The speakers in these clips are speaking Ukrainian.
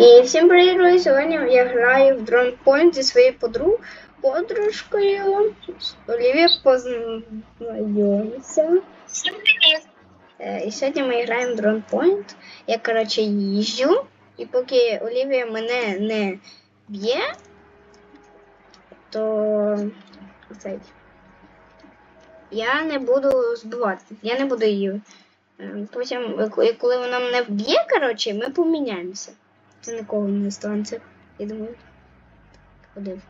І всім привіт! Сьогодні я граю в Drone Point зі своєю подруг... подружкою. Всім привіт! Е, І сьогодні ми граємо в Drone Point. Я, коротше, їжджу. І поки Олівія мене не б'є, то цей. Я не буду збивати. Я не буду її. Е, Потім, коли вона мене вб'є, коротше, ми поміняємося. Це ніколи не станеться. Я думаю. Ходи.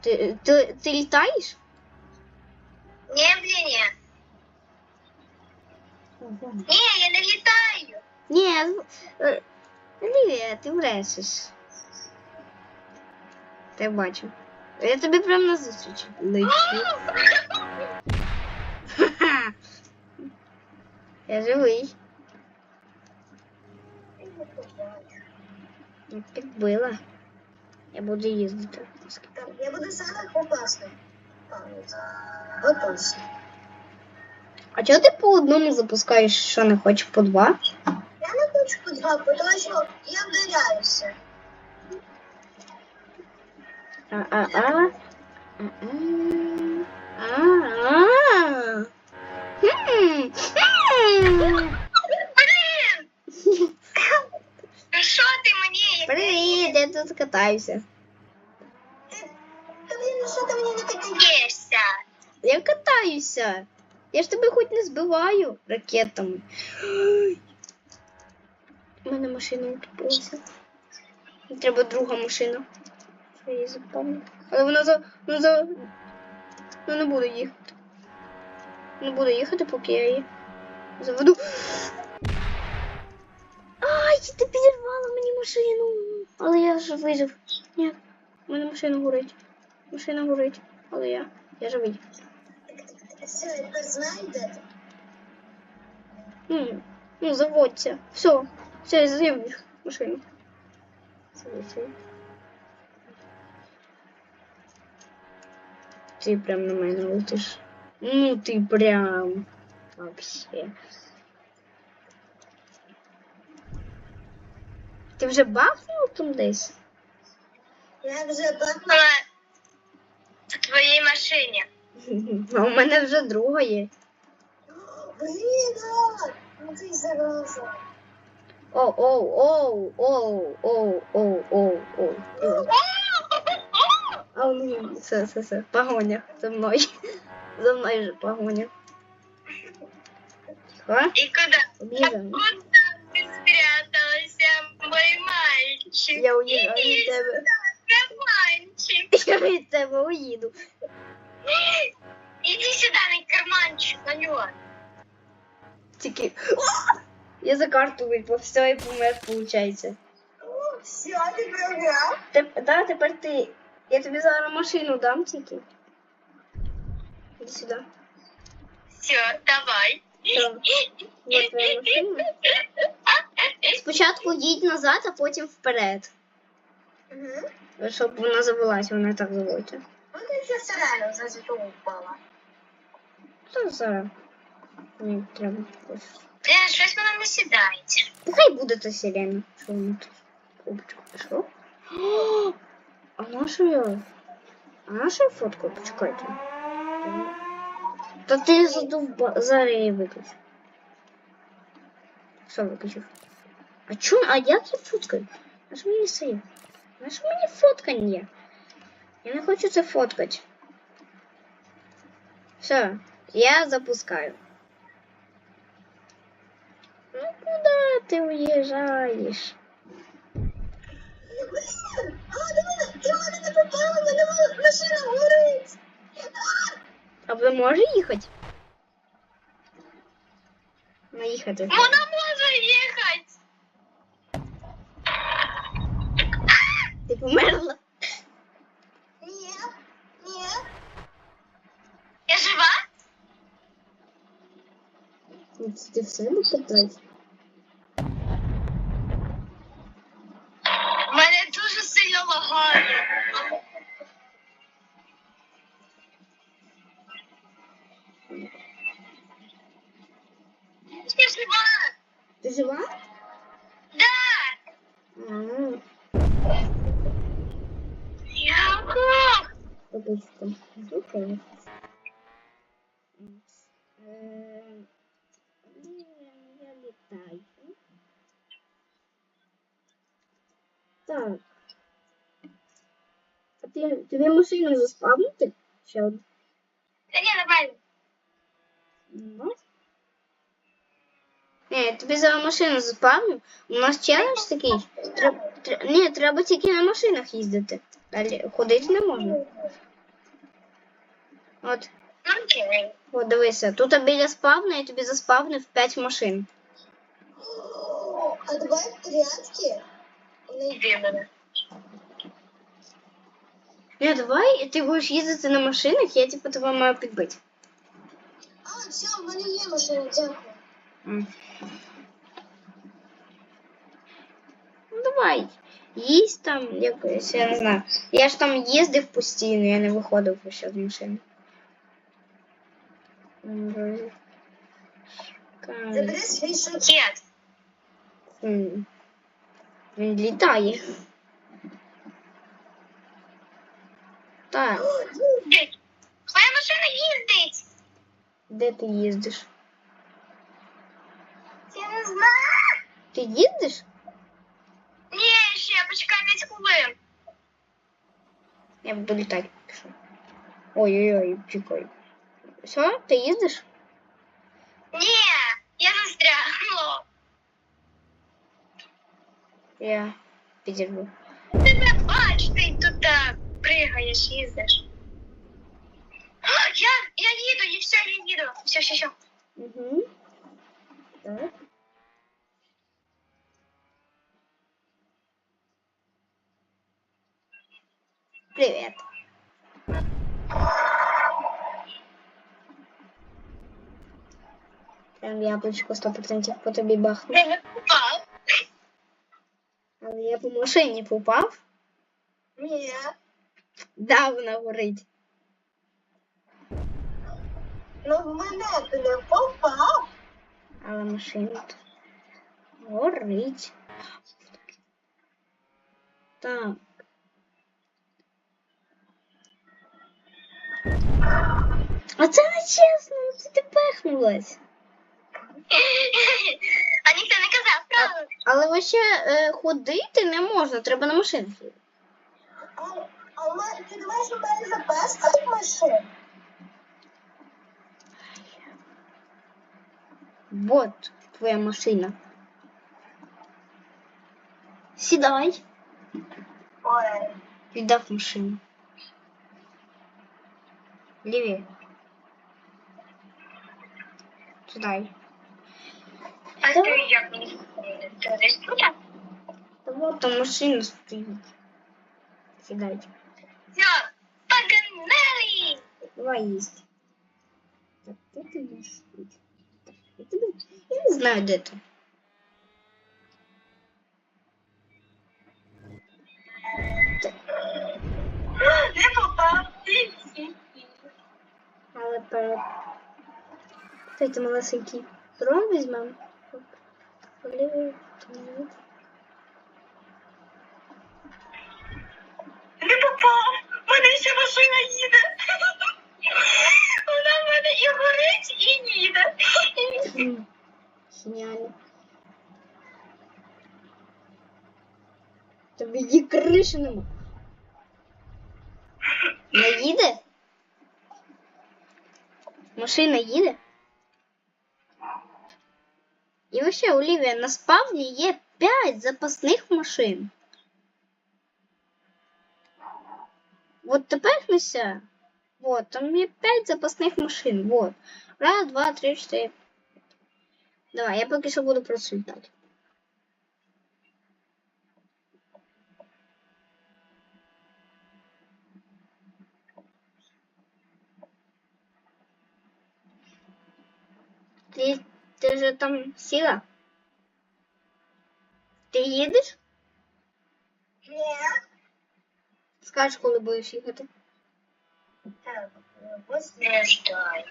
Ти, ти, ти літаєш? Ні, блін, ні. Ні, я не літаю. Ні, е, Олівія, ти брешеш. Та бачу. Я тобі прямо на зустріч лечу. Я живий. Ну, Підбила. Я буду їздити. Так, я буду саме опасний. Опасний. А чого ти по одному запускаєш, що не хочеш по два? Я не хочу подгапу, тому що я вдаряюся. А-а-а. А-а. Хм. Хм. Блін! Ну що ти мені? Привіт, я тут катаюся. Та блін, ну що ти мені не кидаєшся? Я катаюся. Я ж тебе хоч не збиваю ракетами. У мене машина утопилася. Треба друга машина. Я її запомню. Але вона за. Вона за. Ну не буду їхати. Не буду їхати, поки я її заведу. Ай, ти підірвала мені машину. Ж вижив. Ні, у мене машина горить. Машина горить. Але я. Я живий. Все, я тепер знаю, де. Ну, ну заводься. Все. Все, я завів машину. Заводься. Ти прям на мене летиш. Ну ти прям. Вообще. Ти вже бахнув там десь? Я вже бахнула в твоїй машині. А у мене вже друга є. Блін, а! Ну ти зараза. Оу, оу, оу, оу, оу, оу, оу, оу. А ну, все, все, все. Погоня за мною. За мною же погоня. Тихо. І куди? Об'їжджаю. Куда ты спрятался, мой мальчик? Я уїжджаю від тебе. Я від тебе уїду. Иди сюда, на карманчик, алло. Тільки. О! Я за карту випав, все, і помер, виходить. Все, ты програл. Теп... Да, тепер ти. Я тобі зараз машину дам тільки. Іди сюди. Все, давай. Все. Вот твоя машина. Спочатку їдь назад, а потім вперед. Угу. Щоб вона завелась, вона так заводиться. Ну ты еще сразу за зато упала. Що зараз? Мені треба. ось. Блин, щось воно не сідається. Та Хай буде та сирена. Що воно тут? Кубочку пішло. А наша я? А наша я фотку? Почекайте. Та ти задовба... Зараз я її виключу. Все, виключив. А чому? А як я фоткаю? А що мені сейв? А що мені фоткання? Я не хочу це фоткати. Все, я запускаю. Ну куда ты уезжаешь? Блін, а до мене, ти в мене не попала, в мене машина горить. А ви може їхати? Наїхати. Вона може їхати. Ти померла? Ні, ні. Я жива? Ну, це Ти все не питай. Мене дуже сильно лагає. Я жива? Ти жива? Да. А, слухаю. Е, Я літаю. Так. А ти, тобі машину заспавнити? Ще одну. Та ні, нормально. Ну. Ні, тобі зараз машину заспавню. У нас челендж такий. Треб, тре- ні, треба тільки на машинах їздити. Далі ходити не можна. От, Ну, окей. от дивися, тут біля спавна я тобі заспавнив 5 машин. А давай в тряпки? Не йди мене. Ні, давай, ти будеш їздити на машинах, я типу тебе маю підбити. А, все, в мене є машина, дякую. М. Ну давай. Їсть там якось, я не знаю. Я ж там їздив постійно, я не виходив ще з машини. М, вроде. Кай. Забери свій шокет. М. Він літає. Так, Твоя машина їздить. де ти їздиш? Я не знаю. Ти їздиш? Ні, ще, почекай 5 хвилин. Я буду літати. Пішов. Ой-ой-ой, чекай. Все, ти їздиш? Ні, я застрягла. Я підірву. Тебе бач, ти тут так пригаєш, їздиш. А, Я, я їду, і все, я їду. Все, все, все. Угу. Так. Привет. Прям яблучко 100% по тобі бахну. Ти не попав? Але я по машині попав. Ні. Да, вона горить. Ну в мене ти не попав. Але машина тут горить. Так. А це не чесно, це ти пехнулась. А ніхто не казав, правда? Але вообще е, ходити не можна, треба на машинах. їздити. А, а в мене, ти думаєш, у мене запаска машин? Вот твоя машина. Сідай. Ой. Віддав машину. Ліві. Сідай. А ти як мені Ти десь тут? Та вот там машина стоїть. Сідайте. Все, погнали! Давай їсть. Так, де ти будеш спити? Так, я тебе... Я не знаю, де ти. Не попав. Але перед... Дайте малесенький дрон візьмемо. Не попав. У мене ще машина їде. Вона в мене і горить, і їде. М, Геніально. Тобі її криші нема. Не їде? Машина їде? І вообще, Олівія, на спавні є 5 запасних машин. Вот тепер Вот, там є 5 запасних машин. Вот. Раз, два, три, чотири. Давай, я поки що буду просто літати. Ти, ти вже там сіла? Ти їдеш? Ні. Скажеш, коли будеш їхати. Так, ждай.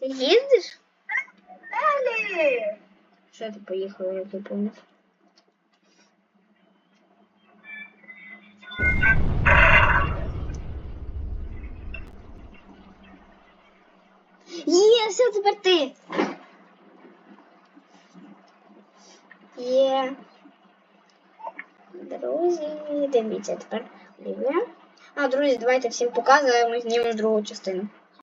Ти їздиш? Далі. Що ти поїхала, я не пам'ятаю. Все, тепер ти. Є. Друзі, дивіться тепер. А, друзі, давайте всім показуємо, знімемо другу частину.